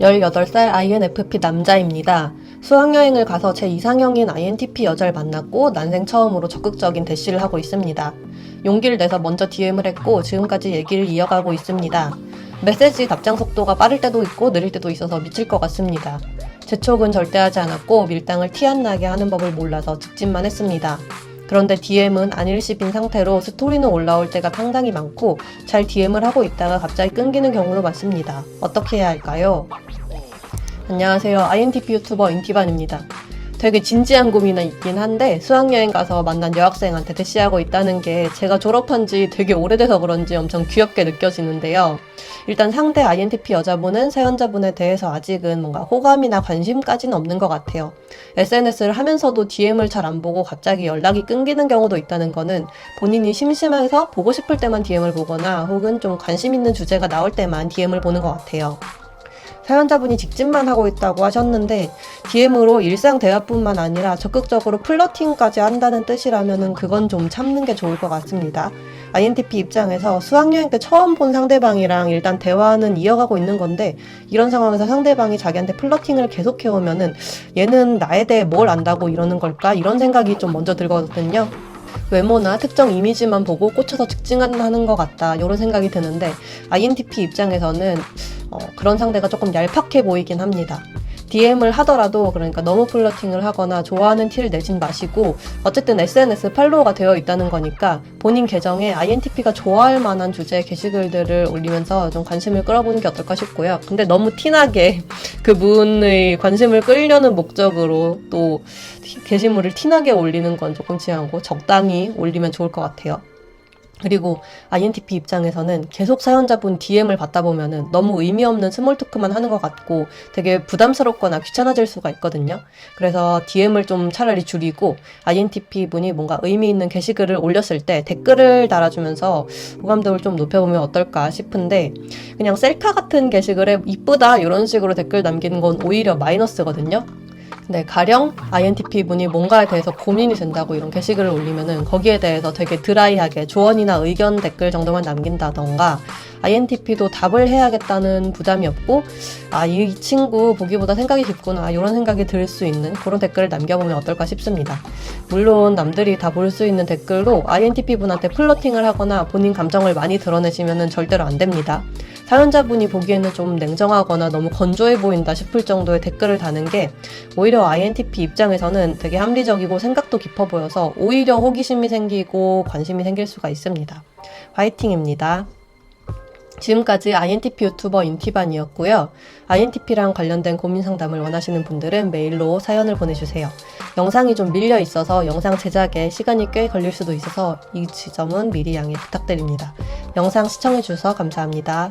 18살 INFP 남자입니다. 수학여행을 가서 제 이상형인 INTP 여자를 만났고 난생 처음으로 적극적인 대시를 하고 있습니다. 용기를 내서 먼저 DM을 했고 지금까지 얘기를 이어가고 있습니다. 메시지 답장 속도가 빠를 때도 있고 느릴 때도 있어서 미칠 것 같습니다. 재촉은 절대 하지 않았고 밀당을 티 안 나게 하는 법을 몰라서 직진만 했습니다. 그런데 DM은 안일십인 상태로 스토리는 올라올 때가 상당히 많고 잘 DM을 하고 있다가 갑자기 끊기는 경우도 많습니다. 어떻게 해야 할까요? 안녕하세요. INTP 유튜버 인티반입니다. 되게 진지한 고민이 있긴 한데 수학여행 가서 만난 여학생한테 대시하고 있다는 게 제가 졸업한 지 되게 오래돼서 그런지 엄청 귀엽게 느껴지는데요. 일단 상대 INTP 여자분은 사연자분에 대해서 아직은 뭔가 호감이나 관심까지는 없는 것 같아요. SNS를 하면서도 DM을 잘 안 보고 갑자기 연락이 끊기는 경우도 있다는 거는 본인이 심심해서 보고 싶을 때만 DM을 보거나 혹은 좀 관심 있는 주제가 나올 때만 DM을 보는 것 같아요. 사연자분이 직진만 하고 있다고 하셨는데 DM으로 일상 대화뿐만 아니라 적극적으로 플러팅까지 한다는 뜻이라면은 그건 좀 참는 게 좋을 것 같습니다. INTP 입장에서 수학여행 때 처음 본 상대방이랑 일단 대화는 이어가고 있는 건데 이런 상황에서 상대방이 자기한테 플러팅을 계속해오면은 얘는 나에 대해 뭘 안다고 이러는 걸까 이런 생각이 좀 먼저 들거든요. 외모나 특정 이미지만 보고 꽂혀서 직진하는 것 같다 이런 생각이 드는데 INTP 입장에서는 어, 그런 상대가 조금 얄팍해 보이긴 합니다. DM을 하더라도 그러니까 너무 플러팅을 하거나 좋아하는 티를 내진 마시고 어쨌든 SNS 팔로워가 되어 있다는 거니까 본인 계정에 INTP가 좋아할 만한 주제의 게시글들을 올리면서 좀 관심을 끌어보는 게 어떨까 싶고요. 근데 너무 티나게 그분의 관심을 끌려는 목적으로 또 게시물을 티나게 올리는 건 조금 지양하고 적당히 올리면 좋을 것 같아요. 그리고 INTP 입장에서는 계속 사연자분 DM을 받다 보면은 너무 의미 없는 스몰 토크만 하는 것 같고 되게 부담스럽거나 귀찮아질 수가 있거든요. 그래서 DM을 좀 차라리 줄이고 INTP 분이 뭔가 의미 있는 게시글을 올렸을 때 댓글을 달아주면서 호감도를 좀 높여보면 어떨까 싶은데 그냥 셀카 같은 게시글에 이쁘다 이런 식으로 댓글 남기는 건 오히려 마이너스거든요. 네, 가령 INTP 분이 뭔가에 대해서 고민이 된다고 이런 게시글을 올리면은 거기에 대해서 되게 드라이하게 조언이나 의견 댓글 정도만 남긴다던가 INTP도 답을 해야겠다는 부담이 없고 아, 이 친구 보기보다 생각이 깊구나 이런 생각이 들 수 있는 그런 댓글을 남겨보면 어떨까 싶습니다. 물론 남들이 다 볼 수 있는 댓글로 INTP 분한테 플러팅을 하거나 본인 감정을 많이 드러내시면은 절대로 안 됩니다. 사연자분이 보기에는 좀 냉정하거나 너무 건조해 보인다 싶을 정도의 댓글을 다는 게 오히려 INTP 입장에서는 되게 합리적이고 생각도 깊어 보여서 오히려 호기심이 생기고 관심이 생길 수가 있습니다. 화이팅입니다. 지금까지 INTP 유튜버 인티반이었고요. INTP랑 관련된 고민 상담을 원하시는 분들은 메일로 사연을 보내주세요. 영상이 좀 밀려 있어서 영상 제작에 시간이 꽤 걸릴 수도 있어서 이 지점은 미리 양해 부탁드립니다. 영상 시청해주셔서 감사합니다.